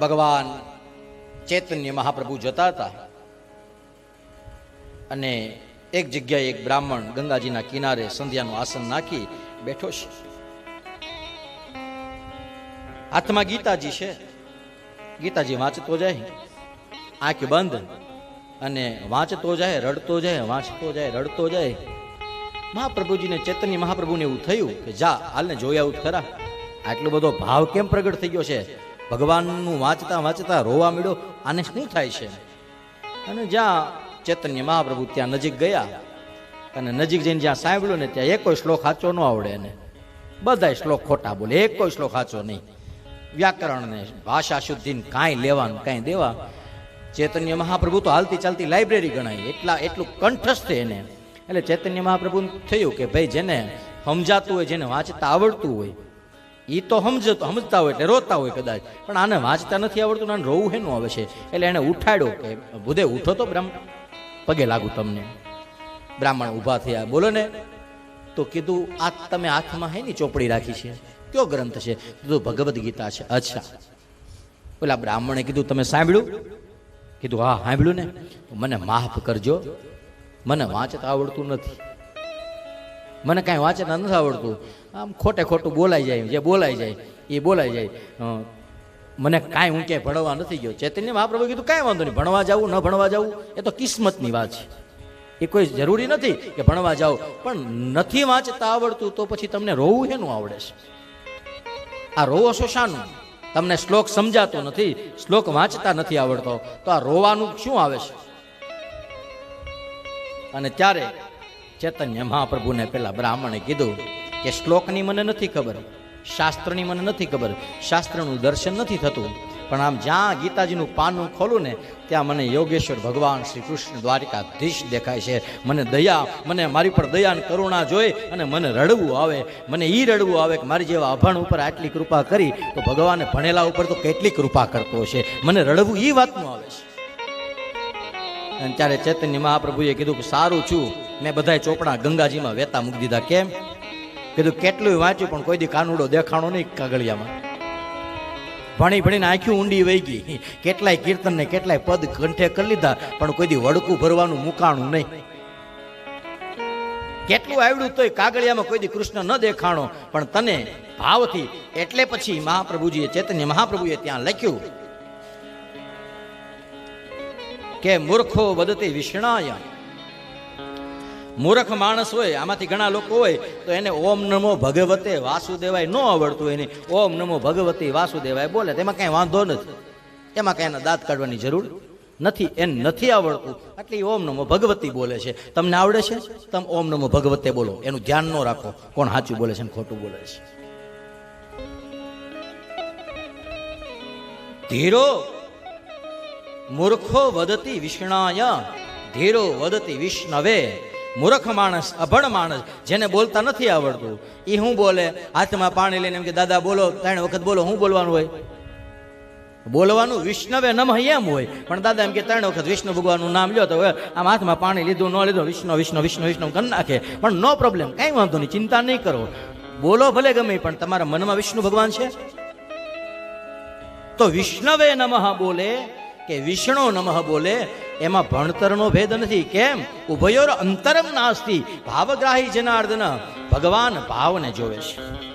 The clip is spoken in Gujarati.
ભગવાન ચૈતન્ય મહાપ્રભુ જતા હતા. અને એક જગ્યાએ એક બ્રાહ્મણ ગંગાજીના કિનારે સંધ્યાનું આસન નાખી બેઠો છે. હાથમાં ગીતાજી છે. ગીતાજી વાંચતો જાય, આંખ બંધ અને વાંચતો જાય, રડતો જાય, વાંચતો જાય, રડતો જાય. મહાપ્રભુજીને ચૈતન્ય મહાપ્રભુને એવું થયું કે જા, હાલને જોઈ આવું ખરા. આટલો બધો ભાવ કેમ પ્રગટ થઈ ગયો છે? ભગવાનનું વાંચતા વાંચતા રોવા મળ્યો આને શું થાય છે? અને જ્યાં ચૈતન્ય મહાપ્રભુ ત્યાં નજીક ગયા, અને નજીક જઈને જ્યાં સાંભળ્યું ને ત્યાં એક કોઈ શ્લોક સાચો ન આવડે એને. બધાય શ્લોક ખોટા બોલે એક કોઈ શ્લોક સાચો નહીં. વ્યાકરણ ને ભાષા શુદ્ધિ કાંઈ લેવાનું કાંઈ દેવા. ચૈતન્ય મહાપ્રભુ તો હાલતી ચાલતી લાઇબ્રેરી ગણાય. એટલા એટલું કંઠસ્થ એને. એટલે ચૈતન્ય મહાપ્રભુ થયું કે ભાઈ જેને સમજાતું હોય, જેને વાંચતા આવડતું હોય એ તો સમજતો સમજતા હોય એટલે રોતા હોય કદાચ. પણ આને વાંચતા નથી આવડતું આને રોવું હેનું આવે છે? એટલે એને ઉઠાડ્યો કે, બુધે ઉઠો તો બ્રાહ્મણ પગે લાગુ તમને. બ્રાહ્મણ ઊભા થયા. બોલો ને, તો કીધું, આ તમે હાથમાં હે ની ચોપડી રાખી છે? કયો ગ્રંથ છે? કીધું, ભગવદ્ ગીતા છે. અચ્છા. પેલા બ્રાહ્મણે કીધું, તમે સાંભળ્યું? કીધું, હા, સાંભળ્યું ને. મને માફ કરજો. મને વાંચતા આવડતું નથી. મને કાંઈ વાંચતા નથી આવડતું. આમ ખોટે ખોટું બોલાઈ જાય, જે બોલાઈ જાય, એ બોલાઈ જાય. મને કાંઈ હું ક્યાંય ભણવા નથી ગયો. ચૈતન્ય મહાપ્રભુ કીધું, કાંઈ વાંધો નહીં, ભણવા જવું ન ભણવા જવું એ તો કિસ્મતની વાત છે. એ કોઈ જરૂરી નથી કે ભણવા જાઓ પણ નથી વાંચતા આવડતું તો પછી તમને રોવું શેનું આવડે છે? આ રોવો છો શાનું? તમને શ્લોક સમજાતો નથી, શ્લોક વાંચતા નથી આવડતો, તો આ રોવાનું શું આવે છે? અને ત્યારે ચૈતન્ય મહાપ્રભુને પેલા બ્રાહ્મણે કીધું કે શ્લોકની મને નથી ખબર, શાસ્ત્રની મને નથી ખબર, શાસ્ત્રનું દર્શન નથી થતું. પણ આમ જ્યાં ગીતાજીનું પાનું ખોલું ને, ત્યાં મને યોગેશ્વર ભગવાન શ્રી કૃષ્ણ દ્વારિકાધીશ દેખાય છે. મને દયા, મને મારી પર દયા અને કરુણા જોઈ અને મને રડવું આવે, મને એ રડવું આવે કે મારી જેવા અભણ ઉપર આટલી કૃપા કરી, તો ભગવાને ભણેલા ઉપર તો કેટલી કૃપા કરતો છે. મને રડવું એ વાતનું આવે છે. અને ત્યારે ચૈતન્ય મહાપ્રભુએ કીધું કે સારું છું મેં બધા ચોપડા ગંગાજીમાં વેતા મૂકી દીધા. કેમ? કીધું કેટલું વાંચ્યું, પણ કોઈ દી કાનુડો દેખાણો નહીં કાગળિયામાં. ભણી ભણીને આંખ્યું ઊંડી વહી ગઈ. કેટલાય કીર્તન ને કેટલાય પદ કંઠે કરી લીધા, પણ કોઈ દી વડકું ભરવાનું મુકાણું નહીં. કેટલું આવડ્યું તોય કાગળિયામાં કોઈ દી કૃષ્ણ ન દેખાણો, પણ તને ભાવથી એટલે પછી મહાપ્રભુજીએ ચેતન્ય મહાપ્રભુએ ત્યાં લખ્યું, કે મૂર્ખો વધતી વિષ્ણાય મૂર્ખ માણસ હોય, આમાંથી ઘણા લોકો હોય, તો એને ઓમ નમો ભગવતે વાસુદેવાય ન આવડતું એને ઓમ નમો ભગવતી વાસુદેવાય બોલે તેમાં કાંઈ વાંધો નથી. એમાં કાંઈ એના દાંત કાઢવાની જરૂર નથી, એને નથી આવડતું. એટલે ઓમ નમો ભગવતી બોલે છે. તમને આવડે છે? તમે ઓમ નમો ભગવતે બોલો. એનું ધ્યાન ન રાખો. કોણ સાચું બોલે છે ને ખોટું બોલે છે? ધીરો મૂર્ખો વદતી વિષ્ણાય, ધીરો વદતી વિષ્ણવે. મૂર્ખ માણસ, અભણ માણસ, જેને બોલતા નથી આવડતું. એ હું બોલે? હાથમાં પાણી લઈને એમ કે, દાદા, બોલો. ત્રણ વખત બોલો, હું બોલવાનું હોય? બોલવાનું વિષ્ણવે નમઃ એમ હોય. પણ દાદા એમ કે, ત્રણ વખત વિષ્ણુ ભગવાનનું નામ લ્યો તો આમ હાથમાં પાણી લીધું, ન લીધું, વિષ્ણુ વિષ્ણુ વિષ્ણુ વિષ્ણુ, કરી નાખે. પણ નો પ્રોબ્લેમ કાંઈ વાંધો નહીં, ચિંતા નહીં કરો. બોલો ભલે ગમે, પણ તમારા મનમાં વિષ્ણુ ભગવાન છે? તો વિષ્ણવે નમઃ બોલે કે વિષ્ણુ નમઃ બોલે? એમાં ભણતરનો ભેદ નથી. કેમ? ઉભયોર અંતરમ નાસ્તી. ભાવગ્રાહી જનાર્દન ભગવાન ભાવને જોવે છે.